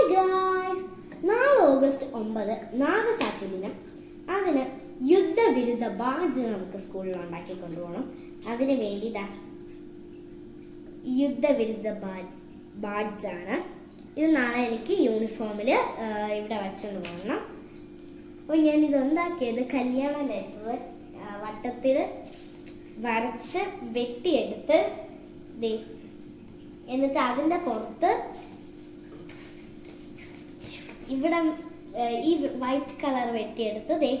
Hi guys നാളെ August ഒമ്പത് Nagasaki ദിനം. അതിന് യുദ്ധവിരുദ്ധ ബാഡ്ജ് നമുക്ക് സ്കൂളിൽ ഉണ്ടാക്കി കൊണ്ടുപോകണം. അതിന് വേണ്ടി ദാ യുദ്ധവിരുദ്ധ ബാഡ്ജാണ്. ഇത് നാളെ എനിക്ക് യൂണിഫോമിൽ ഇവിടെ വച്ചുകൊണ്ട് പോകണം. അപ്പോൾ ഞാൻ ഇത് എന്താക്കിയത്? കല്യാണ ലെറ്റർ വട്ടത്തിൽ വരച്ച് വെട്ടിയെടുത്ത് എന്നിട്ട് അതിന്റെ പുറത്ത് ഇവിടെ ഈ വൈറ്റ് കളർ വെട്ടിയെടുത്ത് ദേ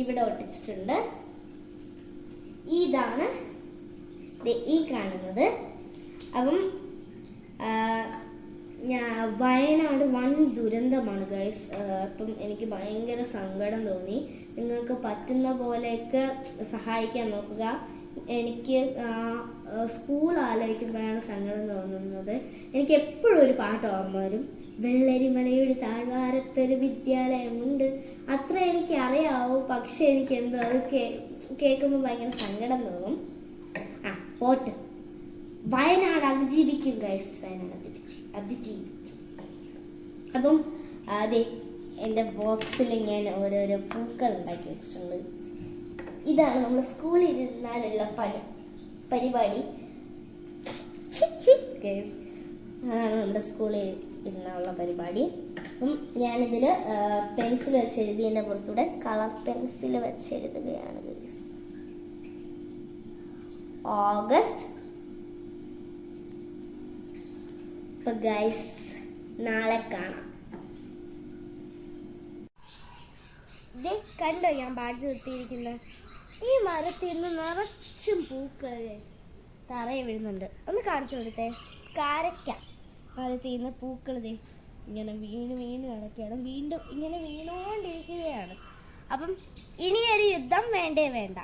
ഇവിടെ ഒട്ടിച്ചിട്ടുണ്ട്. ഇതാണ് ഈ കാണുന്നത്. അപ്പം ഞാൻ വയനാട് വൻ ദുരന്തമാണ് ഗൈസ്. അപ്പം എനിക്ക് ഭയങ്കര സങ്കടം തോന്നി. നിങ്ങൾക്ക് പറ്റുന്ന പോലെയൊക്കെ സഹായിക്കാൻ നോക്കുക. എനിക്ക് സ്കൂൾ ആലോചിക്കുമ്പോഴാണ് സങ്കടം തോന്നുന്നത്. എനിക്ക് എപ്പോഴും ഒരു പാട്ട് ഓർമ്മ വരും. വെള്ളരിമലയുടെ താഴ്വാരത്തൊരു വിദ്യാലയമുണ്ട്. അത്ര എനിക്ക് അറിയാവൂ പക്ഷെ എനിക്ക് എന്തോ അത് കേൾക്കുമ്പോൾ ഭയങ്കര സങ്കടം തോന്നും. ആ പോട്ട്. വയനാട് അതിജീവിക്കും ഗൈസ് വയനാട് അതിജീവിക്കും. അപ്പം അതെ എന്റെ ബോക്സിൽ ഞാൻ ഓരോരോ പൂക്കൾ ഉണ്ടാക്കി വെച്ചിട്ടുണ്ട്. ഇതാണ് നമ്മൾ സ്കൂളിൽ ഇരുന്നാലുള്ള പണി പരിപാടി. ഗൈസ് അതാണ് നമ്മുടെ സ്കൂളിൽ ഇരുന്നുള്ള പരിപാടി. അപ്പം ഞാനിതിൽ പെൻസിൽ വെച്ച് എഴുതിയതിന്റെ പുറത്തൂടെ കളർ പെൻസിൽ വെച്ച് എഴുതുകയാണ് ഓഗസ്റ്റ്. അപ്പൊ ഗൈസ് നാളെ കാണാം. കണ്ടോ ഞാൻ ബാഡ്ജ് കുത്തിയിരിക്കുന്നത് ഈ മരത്തിൽ നിന്ന് നിറച്ചും പൂക്കൾ തറയെ വീഴുന്നുണ്ട്. ഒന്ന് കാണിച്ചു കൊടുത്തേ. കാരക്ക മരത്തിൽ നിന്ന് പൂക്കൾ ദേ ഇങ്ങനെ വീണ് വീണ് കിടക്കുകയാണ്. വീണ്ടും ഇങ്ങനെ വീണുകൊണ്ടിരിക്കുകയാണ്. അപ്പം ഇനിയൊരു യുദ്ധം വേണ്ടേ വേണ്ട.